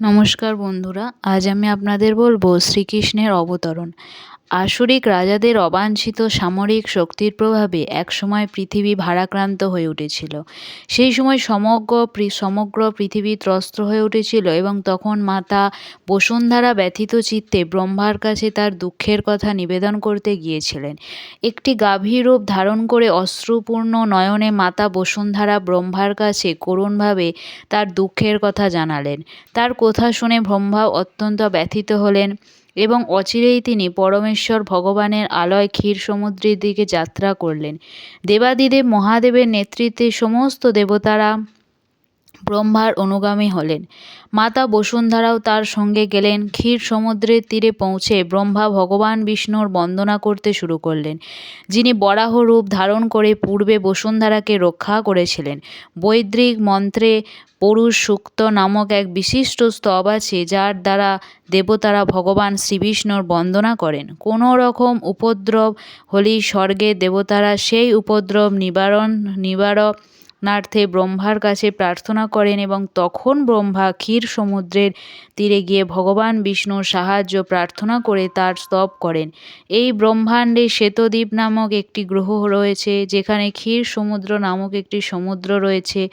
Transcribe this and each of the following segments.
নমস্কার বন্ধুরা আজ আমি আপনাদের বলব শ্রীকৃষ্ণের অবতরণ। আসরিক রাজাদের অবাঞ্ছিত সামরিক শক্তির প্রভাবে একসময় পৃথিবী ভারাক্রান্ত হয়ে উঠেছিল। সেই সময় সমগ্র সমগ্র পৃথিবী ত্রস্ত হয়ে উঠেছিল এবং তখন মাতা বসুন্ধরা ব্যথিত চিত্তে ব্রহ্মার কাছে তার দুঃখের কথা নিবেদন করতে গিয়েছিলেন। একটি গাভীর রূপ ধারণ করে অশ্রুপূর্ণ নয়নে মাতা বসুন্ধরা ব্রহ্মার কাছে করুণভাবে তার দুঃখের কথা জানালেন। তার কথা শুনে ব্রহ্মা অত্যন্ত ব্যথিত হলেন। এবং অচিরেই তিনি পরমেশ্বর ভগবানের আলয় ক্ষীর সমুদ্রের দিকে যাত্রা করলেন। দেবাদিদেব মহাদেবের নেতৃত্বে সমস্ত দেবতারা ব্রহ্মার অনুগামী হলেন। মাতা বসুন্ধরাও তার সঙ্গে গেলেন, ক্ষীর সমুদ্রের তীরে পৌঁছে ব্রহ্মা ভগবান বিষ্ণুর বন্দনা করতে শুরু করলেন। যিনি বরাহ রূপ ধারণ করে পূর্বে বসুন্ধরাকে রক্ষা করেছিলেন। বৈদ্রিক মন্ত্রে পরুষ সুক্ত নামক এক বিশিষ্ট স্তব আছে, যার দ্বারা দেবতারা ভগবান শ্রীবিষ্ণুর বন্দনা করেন। কোনো রকম উপদ্রব হলেই স্বর্গে দেবতারা সেই উপদ্রব নিবারণ, নিবারক নার্থে ব্রহ্মার কাছে প্রার্থনা করেন এবং তখন ব্রহ্মা ক্ষীর সমুদ্রের তীরে গিয়ে ভগবান বিষ্ণুর সাহায্য প্রার্থনা করে তার স্তব করেন। এই ব্রহ্মাণ্ডে শ্বেতদ্বীপ নামক একটি গ্রহ রয়েছে, যেখানে ক্ষীর সমুদ্র নামক একটি সমুদ্র রয়েছে।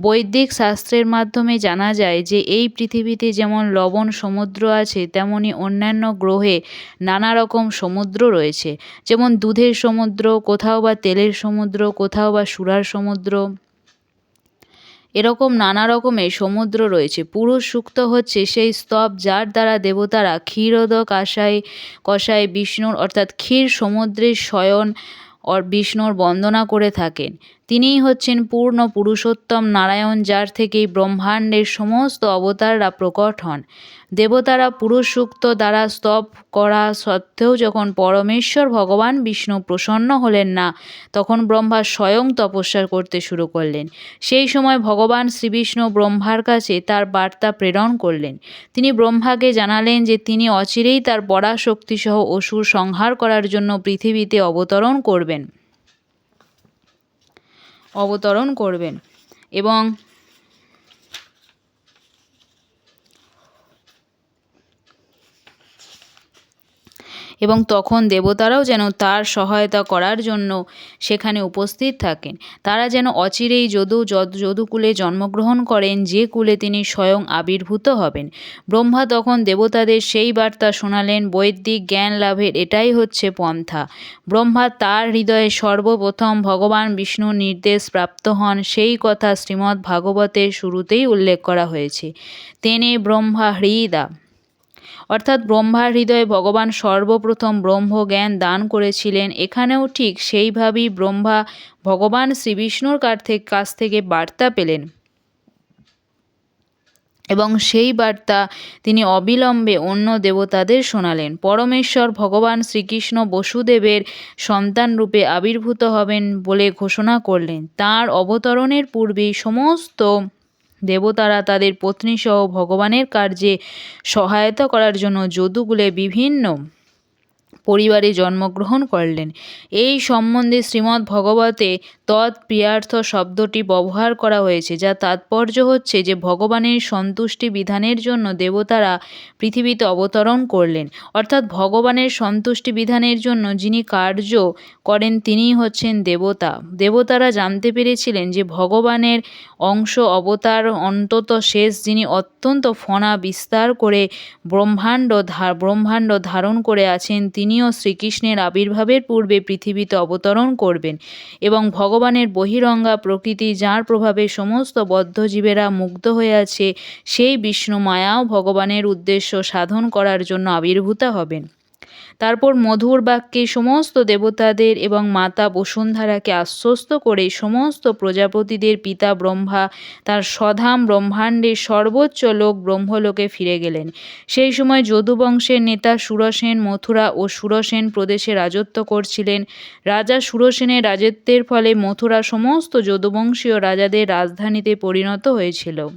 বৈদিক শাস্ত্রের মাধ্যমে জানা যায় যে এই পৃথিবীতে যেমন লবণ সমুদ্র আছে, তেমনি অন্যান্য গ্রহে নানা রকম সমুদ্র রয়েছে। যেমন দুধের সমুদ্র, কোথাও বা তেলের সমুদ্র, কোথাও বা সুরার সমুদ্র। এরকম নানা রকমের সমুদ্র রয়েছে। পুরুষ সুক্ত হচ্ছে সেই স্তব যার দ্বারা দেবতারা ক্ষীরোদক আশায় কষায় বিষ্ণুর অর্থাৎ ক্ষীর সমুদ্রের শয়ন বিষ্ণুর বন্দনা করে থাকেন। তিনিই হচ্ছেন পূর্ণ পুরুষোত্তম নারায়ণ, যার থেকেই ব্রহ্মাণ্ডের সমস্ত অবতাররা প্রকট হন। দেবতারা পুরুষ সূক্ত দ্বারা স্তব করা সত্ত্বেও যখন পরমেশ্বর ভগবান বিষ্ণু প্রসন্ন হলেন না, তখন ব্রহ্মা স্বয়ং তপস্যা করতে শুরু করলেন। সেই সময় ভগবান শ্রীবিষ্ণু ব্রহ্মার কাছে তার বার্তা প্রেরণ করলেন। তিনি ব্রহ্মাকে জানালেন যে তিনি অচিরেই তার পরাশক্তিসহ অসুর সংহার করার জন্য পৃথিবীতে অবতরণ করবেন। অবতরণ করবেন এবং এবং তখন দেবতারাও যেন তার সহায়তা করার জন্য সেখানে উপস্থিত থাকেন। তারা যেন অচিরেই যদু যদুকুলে জন্মগ্রহণ করেন, যে কুলে তিনি স্বয়ং আবির্ভূত হবেন। ব্রহ্মা তখন দেবতাদের সেই বার্তা শোনালেন, বৈদিক জ্ঞান লাভের এটাই হচ্ছে পন্থা। ব্রহ্মা তার হৃদয়ে সর্বপ্রথম ভগবান বিষ্ণুর নির্দেশ প্রাপ্ত হন, সেই কথা শ্রীমদ্ ভাগবতের শুরুতেই উল্লেখ করা হয়েছে। তেনে ব্রহ্মা হৃদা। অর্থাৎ ব্রহ্মার হৃদয়ে ভগবান সর্বপ্রথম ব্রহ্মজ্ঞান দান করেছিলেন। এখানেও ঠিক সেইভাবেই ব্রহ্মা ভগবান শ্রীবিষ্ণুর কাছ থেকে বার্তা পেলেন। এবং সেই বার্তা তিনি অবিলম্বে অন্য দেবতাদের শোনালেন। পরমেশ্বর ভগবান শ্রীকৃষ্ণ বসুদেবের সন্তান রূপে আবির্ভূত হবেন বলে ঘোষণা করলেন। তার অবতরণের পূর্বেই সমস্ত দেবতারা তাদের পত্নীসহ ভগবানের কার্যে সহায়তা করার জন্য যদুকুলে বিভিন্ন জন্মগ্রহণ করলেন। এই সম্বন্ধে শ্রীমদ্ ভগবতে তৎপ্রিয়ার্থ শব্দটি ব্যবহার করা হয়েছে যা তাৎপর্য হচ্ছে যে ভগবানের সন্তুষ্টি বিধানের জন্য দেবতারা পৃথিবীতে অবতরণ করলেন। অর্থাৎ ভগবানের সন্তুষ্টি বিধানের জন্য যিনি কার্য করেন, তিনিই হচ্ছেন দেবতা। দেবতারা জানতে পেরেছিলেন যে ভগবানের অংশ অবতার অন্তত শেষ, যিনি অত্যন্ত ফণা বিস্তার করে ব্রহ্মাণ্ড ব্রহ্মাণ্ড ধারণ করে আছেন তিনিও শ্রীকৃষ্ণের আবির্ভাবের পূর্বে পৃথিবীতে অবতরণ করবেন এবং ভগবানের বহিরঙ্গা প্রকৃতি, যার প্রভাবে সমস্ত বদ্ধজীবেরা মুগ্ধ হয়ে আছে, সেই বিষ্ণু মায়াও ভগবানের উদ্দেশ্য সাধন করার জন্য আবির্ভূত হবেন। তারপর মধুর বাক্যে সমস্ত দেবতাদের এবং মাতা বসুন্ধরাকে আশ্বস্ত করে সমস্ত প্রজাপতিদের পিতা ব্রহ্মা, তার স্বধাম ব্রহ্মাণ্ডের সর্বোচ্চ লোক ব্রহ্মলোকে ফিরে গেলেন। সেই সময় যদুবংশের নেতা সুরসেন, মথুরা ও সুরসেন প্রদেশে রাজত্ব করছিলেন। রাজা সুরসেনের রাজত্বের ফলে মথুরা সমস্ত যদুবংশীয় রাজাদের রাজধানীতে পরিণত হয়েছিল।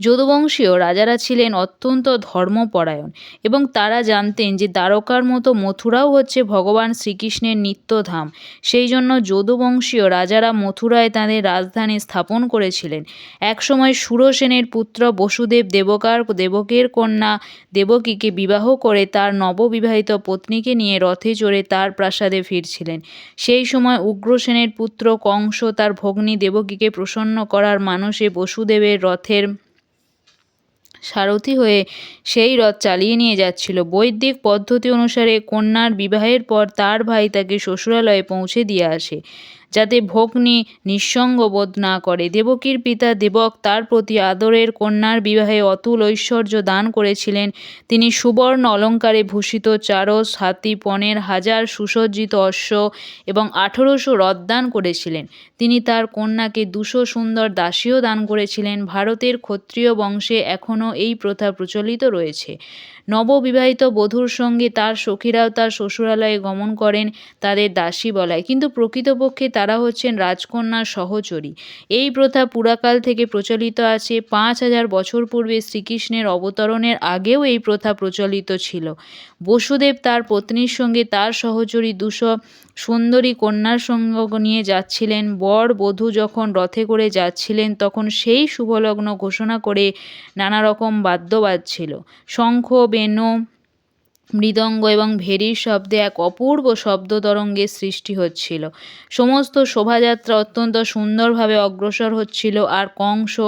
যদুবংশীয় রাজারা ছিলেন অত্যন্ত ধর্মপরায়ণ এবং তারা জানতেন যে দ্বারকার মতো মথুরাও হচ্ছে ভগবান শ্রীকৃষ্ণের নিত্যধাম। সেই জন্য যদুবংশীয় রাজারা মথুরায় তাদের রাজধানী স্থাপন করেছিলেন। একসময় সুরসেনের পুত্র বসুদেব দেবকার দেবকের কন্যা দেবকীকে বিবাহ করে তার নববিবাহিত পত্নীকে নিয়ে রথে চড়ে তার প্রাসাদে ফিরছিলেন। সেই সময় উগ্রসেনের পুত্র কংস তার ভগ্নী দেবকীকে প্রসন্ন করার মানসে বসুদেবের রথের সারথি হয়ে সেই রথ চালিয়ে নিয়ে যাচ্ছিল। বৈদিক পদ্ধতি অনুসারে কন্যার বিবাহের পর তার ভাই তাকে শ্বশুরালয়ে পৌঁছে দিয়ে আসে। যাতে ভগ্নী নিঃসঙ্গ বোধ না করে। দেবকীর পিতা দেবক তার প্রতি আদরের কন্যার বিবাহে অতুল ঐশ্বর্য দান করেছিলেন। তিনি সুবর্ণ অলঙ্কারে ভূষিত চারস, হাতি, পনেরো, হাজার সুসজ্জিত অশ্ব এবং আঠেরোশো রথ দান করেছিলেন। তিনি তার কন্যাকে দুশো সুন্দর দাসীও দান করেছিলেন। ভারতের ক্ষত্রিয় বংশে এখনও এই প্রথা প্রচলিত রয়েছে। নববিবাহিত বধূর সঙ্গে তার সখীরাও তার শ্বশুরালয়ে গমন করেন, তাদের দাসী বলায়। কিন্তু প্রকৃতপক্ষে তারা হচ্ছেন রাজকন্যার সহচরী। এই প্রথা পুরাকাল থেকে প্রচলিত আছে। পাঁচ হাজার বছর পূর্বে শ্রীকৃষ্ণের অবতরণের আগেও এই প্রথা প্রচলিত ছিল। বসুদেব তার পত্নীর সঙ্গে তার সহচরী দুশো সুন্দরী কন্যার সঙ্গ নিয়ে যাচ্ছিলেন। বর বধূ যখন রথে করে যাচ্ছিলেন, তখন সেই শুভলগ্ন ঘোষণা করে নানা রকম বাদ্য বাজছিল শঙ্খ, বেণু মৃদঙ্গ এবং ভেরির শব্দে এক অপূর্ব শব্দ তরঙ্গের সৃষ্টি হচ্ছিল। সমস্ত শোভাযাত্রা অত্যন্ত সুন্দরভাবে অগ্রসর হচ্ছিল আর কংস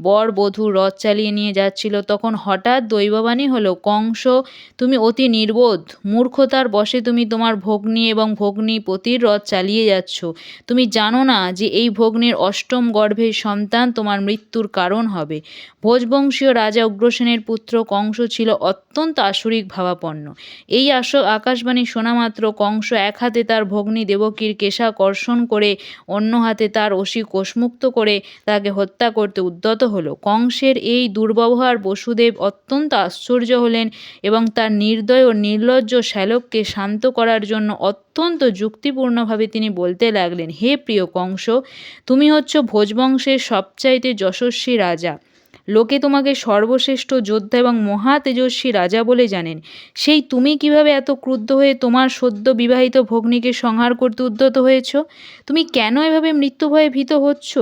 বর বধূ রথ চালিয়ে নিয়ে যাচ্ছিল। তখন হঠাৎ দৈববাণী হলো, কংস, তুমি অতি নির্বোধ। মূর্খতার বশে তুমি তোমার ভগ্নী এবং ভগ্নী পতির রথ চালিয়ে যাচ্ছ। তুমি জানো না যে এই ভগ্নীর অষ্টম গর্ভের সন্তান তোমার মৃত্যুর কারণ হবে। ভোজবংশীয় রাজা উগ্রসেনের পুত্র কংস ছিল অত্যন্ত আসরিক ভাবাপন্ন। এই আস, আকাশবাণী শোনা মাত্র কংস এক হাতে তার ভগ্নী দেবকীর কেশা কর্ষণ করে, অন্য হাতে তার অসি কোষমুক্ত করে তাকে হত্যা করতে উদ্যত হলো। কংসের এই দুর্ব্যবহার বসুদেব অত্যন্ত আশ্চর্য হলেন এবং তার নির্দয় ও নির্লজ্জ শ্যালককে শান্ত করার জন্য অত্যন্ত যুক্তিপূর্ণভাবে তিনি বলতে লাগলেন, হে প্রিয় কংস, তুমি হচ্ছ ভোজবংশের সবচাইতে যশস্বী রাজা। লোকে তোমাকে সর্বশ্রেষ্ঠ যোদ্ধা এবং মহা তেজস্বী রাজা বলে জানেন। সেই তুমি কীভাবে এত ক্রুদ্ধ হয়ে তোমার সদ্য বিবাহিত ভগ্নীকে সংহার করতে উদ্যত হয়েছ? তুমি কেন এভাবে মৃত্যু ভয়ে ভীত হচ্ছ?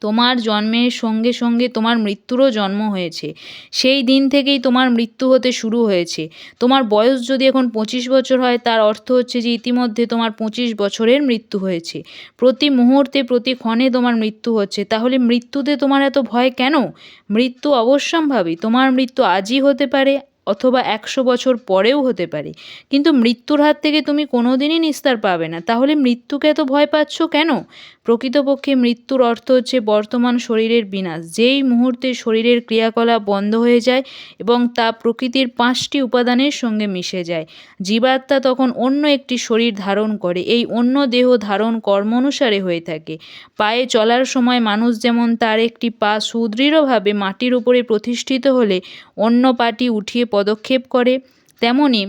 তোমার জন্মের সঙ্গে সঙ্গে তোমার মৃত্যুরও জন্ম হয়েছে। সেই দিন থেকেই তোমার মৃত্যু হতে শুরু হয়েছে। তোমার বয়স যদি এখন পঁচিশ বছর হয়, তার অর্থ হচ্ছে যে ইতিমধ্যে তোমার পঁচিশ বছরের মৃত্যু হয়েছে। প্রতি মুহূর্তে, প্রতি ক্ষণে তোমার মৃত্যু হচ্ছে। তাহলে মৃত্যুতে তোমার এত ভয় কেন? মৃত্যু অবশ্যম্ভাবী। তোমার মৃত্যু আজই হতে পারে অথবা একশো বছর পরেও হতে পারে। কিন্তু মৃত্যুর হাত থেকে তুমি কোনো দিনই নিস্তার পাবে না। তাহলে মৃত্যুকে এত ভয় পাচ্ছ কেন? প্রকৃতপক্ষে মৃত্যুর অর্থ হচ্ছে বর্তমান শরীরের বিনাশ। যেই মুহূর্তে শরীরের ক্রিয়াকলাপ বন্ধ হয়ে যায় এবং তা প্রকৃতির পাঁচটি উপাদানের সঙ্গে মিশে যায়। জীবাত্মা তখন অন্য একটি শরীর ধারণ করে। এই অন্য দেহ ধারণ কর্ম অনুসারে হয়ে থাকে। পায়ে চলার সময় মানুষ যেমন তার একটি পা সুদৃঢ়ভাবে মাটির উপরে প্রতিষ্ঠিত হলে অন্য পাটি উঠিয়ে পদক্ষেপ করে তেমনি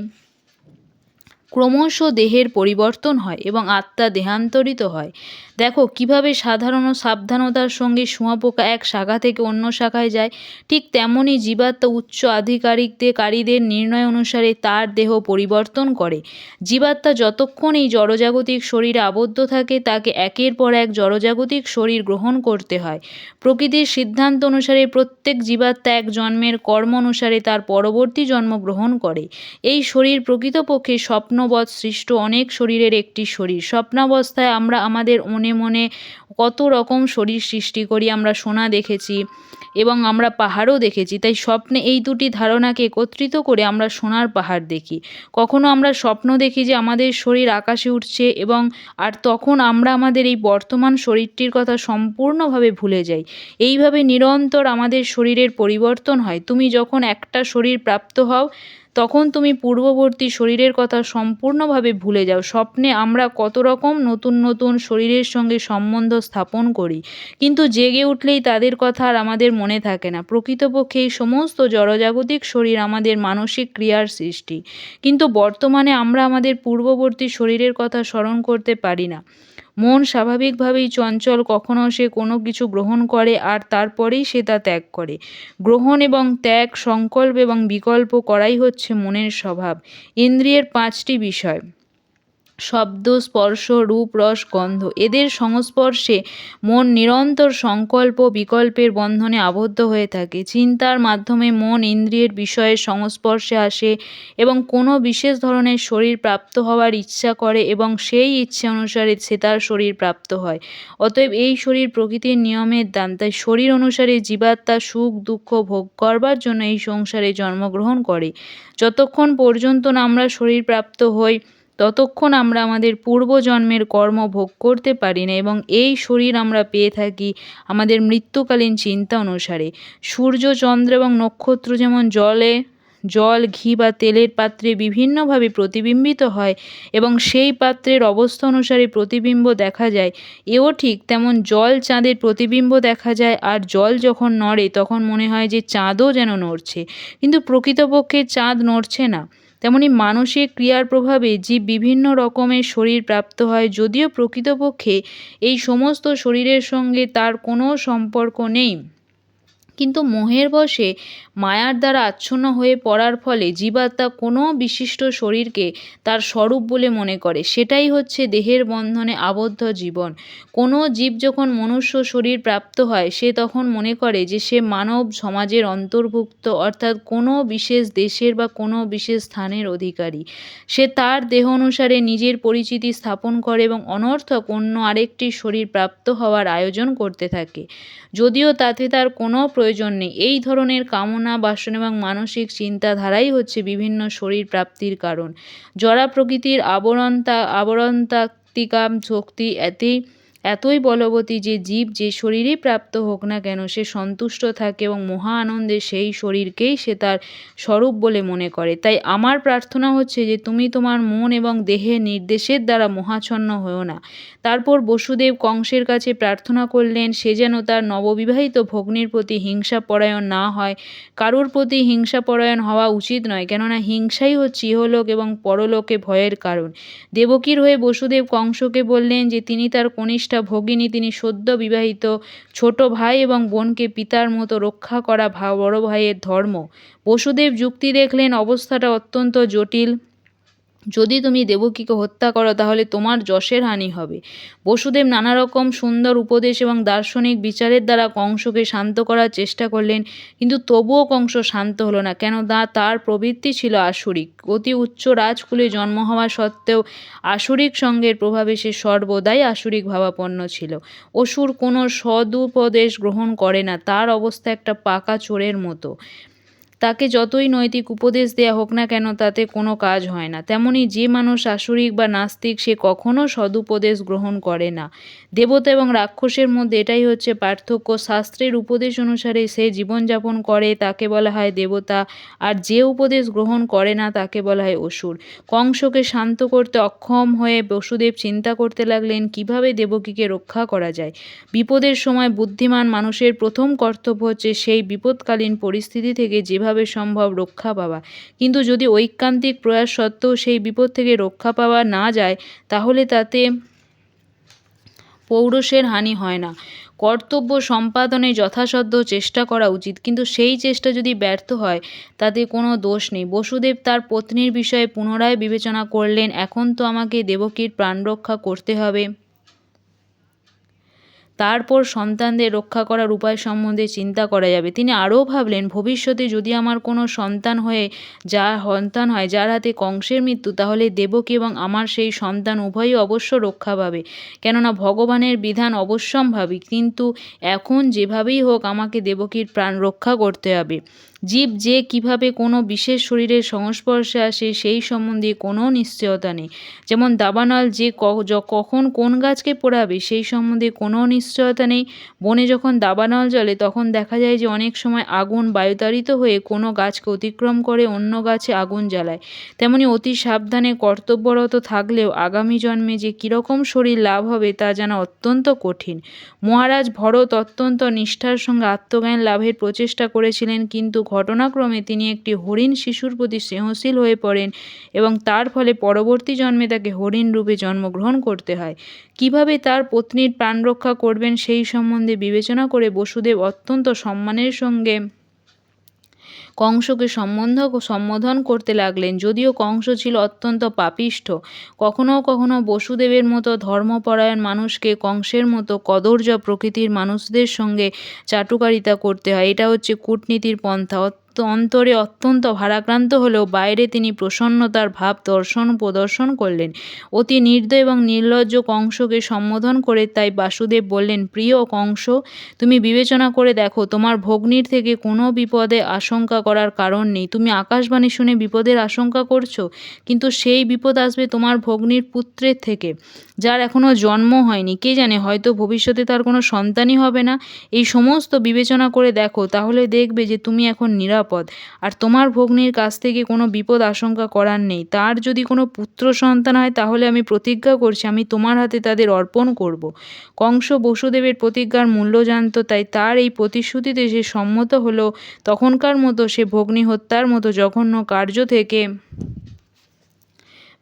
ক্রমশ দেহের পরিবর্তন হয় এবং আত্মা দেহান্তরিত হয়। দেখো, কীভাবে সাধারণ সাবধানতার সঙ্গে শুঁয়াপোকা এক শাখা থেকে অন্য শাখায় যায়, ঠিক তেমনই জীবাত্মা উচ্চ আধিকারিকদের কারীদের নির্ণয় অনুসারে তার দেহ পরিবর্তন করে। জীবাত্মা যতক্ষণ এই জড়জাগতিক শরীরে আবদ্ধ থাকে, তাকে একের পর এক জড়জাগতিক শরীর গ্রহণ করতে হয়। প্রকৃতির সিদ্ধান্ত অনুসারে প্রত্যেক জীবাত্মা এক জন্মের কর্ম অনুসারে তার পরবর্তী জন্ম গ্রহণ করে। এই শরীর প্রকৃতপক্ষে স্বপ্নবৎ সৃষ্ট অনেক শরীরের একটি শরীর। স্বপ্নাবস্থায় আমরা আমাদের মনে মনে কত রকম শরীর সৃষ্টি করি, আমরা সোনা দেখেছি এবং আমরা পাহাড়ও দেখেছি। তাই স্বপ্নে এই দুটি ধারণাকে একত্রিত করে আমরা সোনার পাহাড় দেখি। কখনো আমরা স্বপ্ন দেখি যে আমাদের শরীর আকাশে উঠছে এবং আর তখন আমরা আমাদের এই বর্তমান শরীরটির কথা সম্পূর্ণভাবে ভুলে যাই। এইভাবে নিরন্তর আমাদের শরীরের পরিবর্তন হয়। তুমি যখন একটা শরীর প্রাপ্ত হও তখন তুমি পূর্ববর্তী শরীরের কথা সম্পূর্ণভাবে ভুলে যাও। স্বপ্নে আমরা কত রকম নতুন নতুন শরীরের সঙ্গে সম্বন্ধ স্থাপন করি, কিন্তু জেগে উঠলেই তাদের কথা আর আমাদের মনে থাকে না। প্রকৃতপক্ষে এই সমস্ত জড়জাগতিক শরীর আমাদের মানসিক ক্রিয়ার সৃষ্টি, কিন্তু বর্তমানে আমরা আমাদের পূর্ববর্তী শরীরের কথা স্মরণ করতে পারি না। মন স্বাভাবিকভাবেই চঞ্চল কখনও সে কোনো কিছু গ্রহণ করে আর তারপরেই সে তা ত্যাগ করে। গ্রহণ এবং ত্যাগ, সংকল্প এবং বিকল্প করাই হচ্ছে মনের স্বভাব। ইন্দ্রিয়ের পাঁচটি বিষয়। শব্দ, স্পর্শ, রূপ, রস, গন্ধ। এদের সংস্পর্শে মন নিরন্তর সংকল্প, বিকল্পের বন্ধনে আবদ্ধ হয়ে থাকে। চিন্তার মাধ্যমে মন ইন্দ্রিয়ের বিষয়ের সংস্পর্শে আসে এবং কোনো বিশেষ ধরনের শরীর প্রাপ্ত হওয়ার ইচ্ছা করে এবং সেই ইচ্ছে অনুসারে সে তার শরীর প্রাপ্ত হয়। অতএব এই শরীর প্রকৃতির নিয়মের দান। তাই শরীর অনুসারে জীবাত্মা সুখ, দুঃখ, ভোগ করবার জন্য এই সংসারে জন্মগ্রহণ করে। যতক্ষণ পর্যন্ত না আমরা শরীর প্রাপ্ত হই ততক্ষণ আমরা আমাদের পূর্বজন্মের কর্ম ভোগ করতে পারি না এবং এই শরীর আমরা পেয়ে থাকি আমাদের মৃত্যুকালীন চিন্তা অনুসারে। সূর্য, চন্দ্র এবং নক্ষত্র যেমন জলে, জল, ঘি বা তেলের পাত্রে বিভিন্নভাবে প্রতিবিম্বিত হয় এবং সেই পাত্রের অবস্থা অনুসারে প্রতিবিম্ব দেখা যায়, এও ঠিক তেমন জল চাঁদের প্রতিবিম্ব দেখা যায় আর জল যখন নড়ে তখন মনে হয় যে চাঁদও যেন নড়ছে। কিন্তু প্রকৃতপক্ষে চাঁদ নড়ছে না। তেমনি মানসিক ক্রিয়ার প্রভাবে জীব বিভিন্ন রকমের শরীর প্রাপ্ত হয়, যদিও প্রকৃতপক্ষে এই সমস্ত শরীরের সঙ্গে তার কোনো সম্পর্ক নেই। কিন্তু মোহের বশে মায়ার দ্বারা আচ্ছন্ন হয়ে পড়ার ফলে জীবাত্মা কোনো বিশিষ্ট শরীরকে তার স্বরূপ বলে মনে করে। সেটাই হচ্ছে দেহের বন্ধনে আবদ্ধ জীবন। কোনো জীব যখন মনুষ্য শরীর প্রাপ্ত হয়, সে তখন মনে করে যে সে মানব সমাজের অন্তর্ভুক্ত, অর্থাৎ কোনো বিশেষ দেশের বা কোনো বিশেষ স্থানের অধিকারী। সে তার দেহ অনুসারে নিজের পরিচিতি স্থাপন করে এবং অনর্থক অন্য আরেকটি শরীর প্রাপ্ত হওয়ার আয়োজন করতে থাকে। যদিও তাতে তার কোনো প্রয়োজন নেই। এই ধরনের কামনা, বাসন এবং মানসিক চিন্তাধারাই হচ্ছে বিভিন্ন শরীর প্রাপ্তির কারণ। জরা প্রকৃতির আবরণতা আবরণতাত্ত্বিকা শক্তি এতেই এতই বলবতী যে জীব যে শরীরেই প্রাপ্ত হোক না কেন, সে সন্তুষ্ট থাকে এবং মহা আনন্দে সেই শরীরকেই সে তার স্বরূপ বলে মনে করে। তাই আমার প্রার্থনা হচ্ছে যে তুমি তোমার মন এবং দেহের নির্দেশের দ্বারা মহাচ্ছন্ন হও না। তারপর বসুদেব কংসের কাছে প্রার্থনা করলেন, সে যেন তার নববিবাহিত ভগ্নির প্রতি হিংসাপরায়ণ না হয়। কারোর প্রতি হিংসাপরায়ণ হওয়া উচিত নয়, কেননা হিংসাই হচ্ছে ইহলোক এবং পরলোকে ভয়ের কারণ। দেবকীর হয়ে বসুদেব কংসকে বললেন যে তিনি তার কনিষ্ঠ প্রতিষ্ঠা ভগিনী তিনি সদ্য বিবাহিত। ছোট ভাই এবং বোনকে পিতার মতো রক্ষা করা বড় ভাইয়ের ধর্ম। বসুদেব যুক্তি দেখলেন, অবস্থাটা অত্যন্ত জটিল। যদি তুমি দেবকীকে হত্যা করো, তাহলে তোমার যশের হানি হবে। বসুদেব নানা রকম সুন্দর উপদেশ এবং দার্শনিক বিচারের দ্বারা কংসকে শান্ত করার চেষ্টা করলেন, কিন্তু তবুও কংস শান্ত হলো না কেন তা তার প্রবৃত্তি ছিল আসুরিক। অতি উচ্চ রাজকুলে জন্ম হওয়া সত্ত্বেও আসুরিক সঙ্গের প্রভাবে সে সর্বদাই আসুরিক ভাবাপন্ন ছিল। অসুর কোনো সদুপদেশ গ্রহণ করে না, তার অবস্থা একটা পাকা চোরের মতো। তাকে যতই নৈতিক উপদেশ দেয়া হোক না কেন, তাতে কোনো কাজ হয় না। তেমনি যে মানুষ আসরিক বা নাস্তিক, সে কখনো সদুপদেশ গ্রহণ করে না। দেবতা এবং রাক্ষসের মধ্যে এটাই হচ্ছে পার্থক্য। শাস্ত্রের উপদেশ অনুসারে সে জীবনযাপন করে, তাকে বলা হয় দেবতা, আর যে উপদেশ গ্রহণ করে না, তাকে বলা হয় অসুর। কংসকে শান্ত করতে অক্ষম হয়ে বসুদেব চিন্তা করতে লাগলেন, কীভাবে দেবকীকে রক্ষা করা যায়? বিপদের সময় বুদ্ধিমান মানুষের প্রথম কর্তব্য হচ্ছে সেই বিপদকালীন পরিস্থিতি থেকে যেভাবে সম্ভব রক্ষা পাওয়া? কিন্তু যদি ঐকান্তিক প্রয়াস সত্ত্বেও সেই বিপদ থেকে রক্ষা পাওয়া না যায়, তাহলে তাতে পৌরুষের হানি হয় না। কর্তব্য সম্পাদনে যথাসাধ্য চেষ্টা করা উচিত, কিন্তু সেই চেষ্টা যদি ব্যর্থ হয়, তাতে কোনো দোষ নেই। বসুদেব তার পত্নীর বিষয়ে পুনরায় বিবেচনা করলেন, এখন তো আমাকে দেবকীর প্রাণ রক্ষা করতে হবে। তারপর সন্তানদের রক্ষা করার উপায় সম্বন্ধে চিন্তা করা যাবে। তিনি আরও ভাবলেন, ভবিষ্যতে যদি আমার কোনো সন্তান হয়ে যা সন্তান হয়, যার হাতে কংসের মৃত্যু, তাহলে দেবকী এবং আমার সেই সন্তান উভয়ই অবশ্য রক্ষা পাবে। কেননা ভগবানের বিধান অবশ্যম্ভাবী, কিন্তু এখন যেভাবেই হোক আমাকে দেবকীর প্রাণ রক্ষা করতে হবে। জীব যে কীভাবে কোনো বিশেষ শরীরের সংস্পর্শে আসে সেই সম্বন্ধে কোনো নিশ্চয়তা নেই। যেমন দাবানল যে, কখন কোন গাছকে পোড়াবে সেই সম্বন্ধে কোনো নিশ্চয়তা নেই। বনে যখন দাবানল জ্বলে তখন দেখা যায় যে অনেক সময় আগুন বায়ুতাড়িত হয়ে কোনো গাছকে অতিক্রম করে অন্য গাছে আগুন জ্বালায়। তেমনি অতি সাবধানে কর্তব্যরত থাকলেও আগামী জন্মে যে কীরকম শরীর লাভ হবে তা জানা অত্যন্ত কঠিন। মহারাজ ভরত অত্যন্ত নিষ্ঠার সঙ্গে আত্মজ্ঞান লাভের প্রচেষ্টা করেছিলেন কিন্তু ঘটনাক্রমে তিনি একটি হরিণ শিশুর প্রতি স্নেহশীল হয়ে পড়েন এবং তার ফলে পরবর্তী জন্মে তাকে হরিণ রূপে জন্মগ্রহণ করতে হয়। কীভাবে তার পত্নীর প্রাণ রক্ষা করবেন সেই সম্বন্ধে বিবেচনা করে বসুদেব অত্যন্ত সম্মানের সঙ্গে কংসকে সম্বন্ধ, সম্বোধন করতে লাগলেন। যদিও কংস ছিল অত্যন্ত পাপিষ্ঠ, কখনো কখনও বসুদেবের মতো ধর্মপরায়ণ মানুষকে কংসের মতো কদর্য প্রকৃতির মানুষদের সঙ্গে চাটুকারিতা করতে হয়। এটা হচ্ছে কূটনীতির পন্থা। অন্তরে অত্যন্ত ভারাক্রান্ত হলেও বাইরে তিনি প্রসন্নতার ভাব দর্শন প্রদর্শন করলেন। অতি নির্দয় এবং নির্লজ্জ কংসকে সম্বোধন করে তাই বাসুদেব বললেন, প্রিয় কংস, তুমি বিবেচনা করে দেখো, তোমার ভগ্নীর থেকে কোনো বিপদে আশঙ্কা করার কারণ নেই। তুমি আকাশবাণী শুনে বিপদের আশঙ্কা করছ, কিন্তু সেই বিপদ আসবে তোমার ভগ্নীর পুত্রের থেকে। যার এখনও জন্ম হয়নি। কে জানে, হয়তো ভবিষ্যতে তার কোনো সন্তানই হবে না। এই সমস্ত বিবেচনা করে দেখো, তাহলে দেখবে যে তুমি এখন নিরাপদ। আর তোমার ভগ্নীর কাছ থেকে কোনো বিপদ আশঙ্কা করার নেই। তার যদি কোনো পুত্র সন্তান হয়, তাহলে আমি প্রতিজ্ঞা করছি, আমি তোমার হাতে তাদের অর্পণ করব। কংস বসুদেবের প্রতিজ্ঞার মূল্য জানত, তাই তার এই প্রতিশ্রুতিতে সে সম্মত হলো। তখনকার মতো সে ভগ্নী হত্যার মতো জঘন্য কার্য থেকে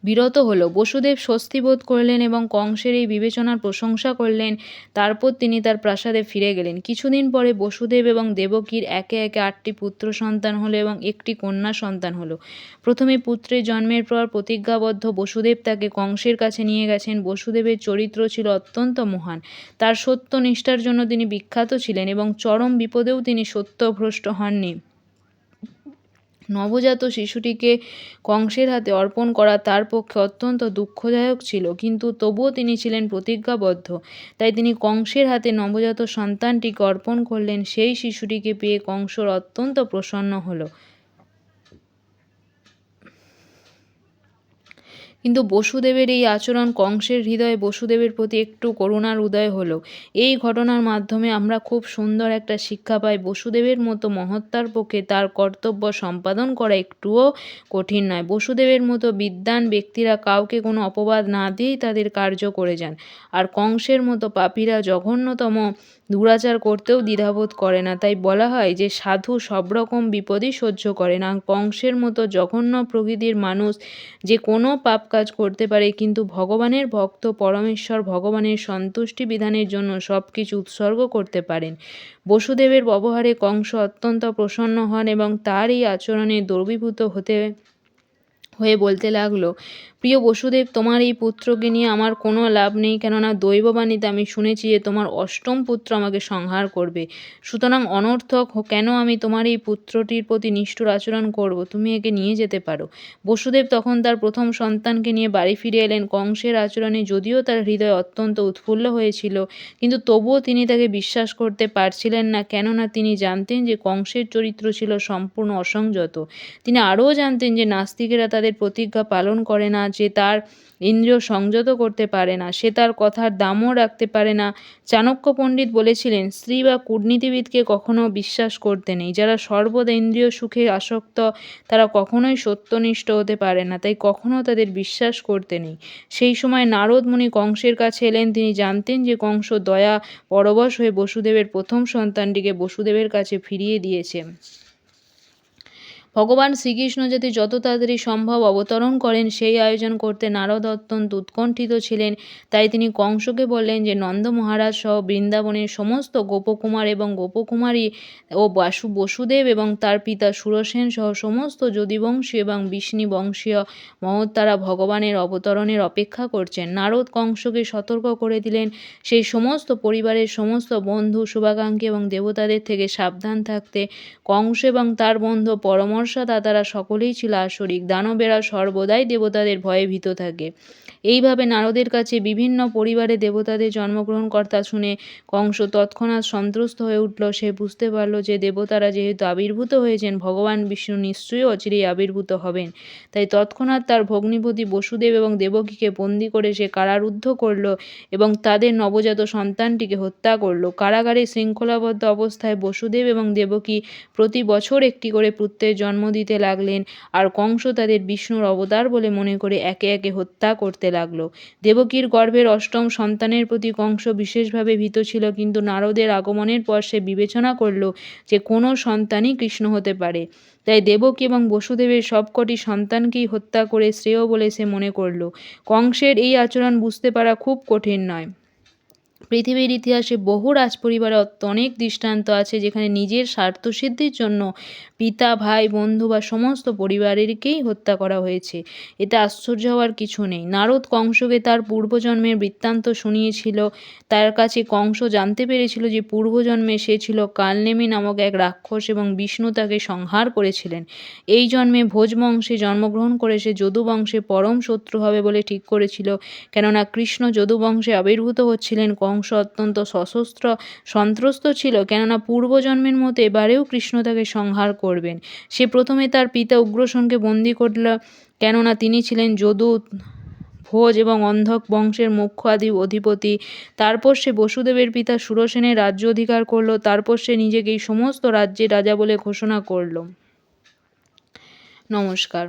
বিরত হল। বসুদেব স্বস্তি বোধ করলেন এবং কংসের এই বিবেচনার প্রশংসা করলেন। তারপর তিনি তার প্রাসাদে ফিরে গেলেন। কিছুদিন পরে বসুদেব এবং দেবকীর একে একে আটটি পুত্র সন্তান হলো এবং একটি কন্যা সন্তান হলো। প্রথমে পুত্রের জন্মের পর প্রতিজ্ঞাবদ্ধ বসুদেব তাকে কংসের কাছে নিয়ে গেছেন। বসুদেবের চরিত্র ছিল অত্যন্ত মহান। তার সত্য নিষ্ঠার জন্য তিনি বিখ্যাত ছিলেন এবং চরম বিপদেও তিনি সত্যভ্রষ্ট হননি। নবজাত শিশুটিকে কংসের হাতে অর্পণ করা তার পক্ষে অত্যন্ত দুঃখদায়ক ছিল। কিন্তু তবুও তিনি ছিলেন প্রতিজ্ঞাবদ্ধ। তাই তিনি কংসের হাতে নবজাত সন্তানটিকে অর্পণ করলেন। সেই শিশুটিকে পেয়ে কংসর অত্যন্ত প্রসন্ন হলো। কিন্তু বসুদেবের এই আচরণ কংসের হৃদয়ে বসুদেবের প্রতি একটু করুণার উদয় হলো। এই ঘটনার মাধ্যমে আমরা খুব সুন্দর একটা শিক্ষা পাই। বসুদেবের মতো মহত্তার পক্ষে তার কর্তব্য সম্পাদন করা একটুও কঠিন নয়। বসুদেবের মতো বিদ্বান ব্যক্তিরা কাউকে কোনো অপবাদ না দিয়েই তাদের কার্য করে যান। আর কংসের মতো পাপীরা জঘন্যতম দুরাচার করতেও দ্বিধাবোধ করে না। তাই বলা হয় যে সাধু সব রকম বিপদই সহ্য করে না। কংসের মতো জঘন্য প্রকৃতির মানুষ যে কোনো পাপ কাজ করতে পারে, কিন্তু ভগবানের ভক্ত পরমেশ্বর ভগবানের সন্তুষ্টি বিধানের জন্য সব কিছু উৎসর্গ করতে পারেন। বসুদেবের ব্যবহারে কংস অত্যন্ত প্রসন্ন হন এবং তার এই আচরণে দ্রবীভূত হতে, হয়ে বলতে লাগল প্রিয় বসুদেব, তোমার এই পুত্রকে নিয়ে আমার কোনো লাভ নেই। কেননা দৈববাণীতে আমি শুনেছি যে তোমার অষ্টম পুত্র আমাকে সংহার করবে। সুতরাং অনর্থক কেন আমি তোমার এই পুত্রটির প্রতি নিষ্ঠুর আচরণ করব? তুমি একে নিয়ে যেতে পারো। বসুদেব তখন তার প্রথম সন্তানকে নিয়ে বাড়ি ফিরে এলেন। কংসের আচরণে যদিও তার হৃদয় অত্যন্ত উৎফুল্ল হয়েছিল, কিন্তু তবুও তিনি তাকে বিশ্বাস করতে পারছিলেন না। কেননা তিনি জানতেন যে কংসের চরিত্র ছিল সম্পূর্ণ অসংযত। তিনি আরও জানতেন যে নাস্তিকেরা তাদের প্রতিজ্ঞা পালন করে না যে তার ইন্দ্রিয় সংযত করতে পারে না, সে তার কথার দামও রাখতে পারে না। চাণক্য পণ্ডিত বলেছিলেন, স্ত্রী বা কূটনীতিবিদকে কখনো বিশ্বাস করতে নেই। যারা সর্বদা ইন্দ্রিয় সুখে আসক্ত, তারা কখনোই সত্যনিষ্ঠ হতে পারে না, তাই কখনো তাদের বিশ্বাস করতে নেই। সেই সময় নারদ মুনি কংসের কাছে এলেন। তিনি জানতেন যে কংস দয়া পরবশ হয়ে বসুদেবের প্রথম সন্তানটিকে বসুদেবের কাছে ফিরিয়ে দিয়েছে। ভগবান শ্রীকৃষ্ণ যাতে যত তাড়াতাড়ি সম্ভব অবতরণ করেন, সেই আয়োজন করতে নারদ অত্যন্ত উৎকণ্ঠিত ছিলেন। তাই তিনি কংসকে বললেন যে, নন্দ মহারাজ সহ বৃন্দাবনের সমস্ত গোপকুমার এবং গোপকুমারী ও বাসু বসুদেব এবং তার পিতা সুরসেন সহ সমস্ত যদিবংশী এবং বিষ্ণু বংশীয় মহত্তারা ভগবানের অবতরণের অপেক্ষা করছেন। নারদ কংসকে সতর্ক করে দিলেন, সেই সমস্ত পরিবারের সমস্ত বন্ধু, শুভাকাঙ্ক্ষী এবং দেবতাদের থেকে সাবধান থাকতে কংস এবং তার বন্ধু পরামর্শ সমস্যা তা তারা সকলেই ছিল আসরিক। দানবেরা সর্বদাই দেবতাদের ভয়ে ভীত থাকে। এইভাবে নারদের কাছে বিভিন্ন পরিবারে দেবতাদের জন্মগ্রহণ কর্তা শুনে কংস তৎক্ষণাৎ সন্ত্রস্ত হয়ে উঠল। সে বুঝতে পারল যে দেবতারা যেহেতু আবির্ভূত হয়েছেন, ভগবান বিষ্ণু নিশ্চয়ই অচিরেই আবির্ভূত হবেন। তাই তৎক্ষণাৎ তার ভগ্নিপতি বসুদেব এবং দেবকীকে বন্দি করে সে কারারুদ্ধ করল এবং তাদের নবজাত সন্তানটিকে হত্যা করল। কারাগারে শৃঙ্খলাবদ্ধ অবস্থায় বসুদেব এবং দেবকী প্রতি বছর একটি করে পুত্রের জন্ম দিতে লাগলেন। আর কংস তাদের বিষ্ণুর অবতার বলে মনে করে একে একে হত্যা করতে লাগল। দেবকীর গর্ভের অষ্টম সন্তানের প্রতি কংস বিশেষভাবে ভীত ছিল, কিন্তু নারদের আগমনের পর সে বিবেচনা করল যে কোনো সন্তানই কৃষ্ণ হতে পারে। তাই দেবকী এবং বসুদেবের সবকটি সন্তানকেই হত্যা করে শ্রেয় বলে সে মনে করল। কংসের এই আচরণ বুঝতে পারা খুব কঠিন নয়। পৃথিবীর ইতিহাসে বহু রাজপরিবারে অনেক দৃষ্টান্ত আছে যেখানে নিজের স্বার্থসিদ্ধির জন্য পিতা, ভাই, বন্ধু বা সমস্ত পরিবারেরকেই হত্যা করা হয়েছে। এতে আশ্চর্য হওয়ার কিছু নেই। নারদ কংসকে তার পূর্বজন্মের বৃত্তান্ত শুনিয়েছিল। তার কাছে কংস জানতে পেরেছিল যে পূর্বজন্মে সে ছিল কালনেমি নামক এক রাক্ষস এবং বিষ্ণু তাকে সংহার করেছিলেন। এই জন্মে ভোজ বংশে জন্মগ্রহণ করে সে যদু বংশে পরম শত্রু হবে বলে ঠিক করেছিল। কেননা কৃষ্ণ যদু বংশে আবির্ভূত হচ্ছিলেন কংস অত্যন্ত সশস্ত্র, সন্ত্রস্ত ছিল। কেননা পূর্বজন্মের মতো এবারেও কৃষ্ণ তাকে সংহার করবেন। সে প্রথমে তার পিতা উগ্রসেনকে বন্দি করল, কেননা তিনি ছিলেন যদু ভোজ এবং অন্ধক বংশের মুখ্য আদি অধিপতি। তারপর সে বসুদেবের পিতা সুরসেনের রাজ্য অধিকার করল, তারপর সে নিজেকে এই সমস্ত রাজ্যের রাজা বলে ঘোষণা করল। নমস্কার।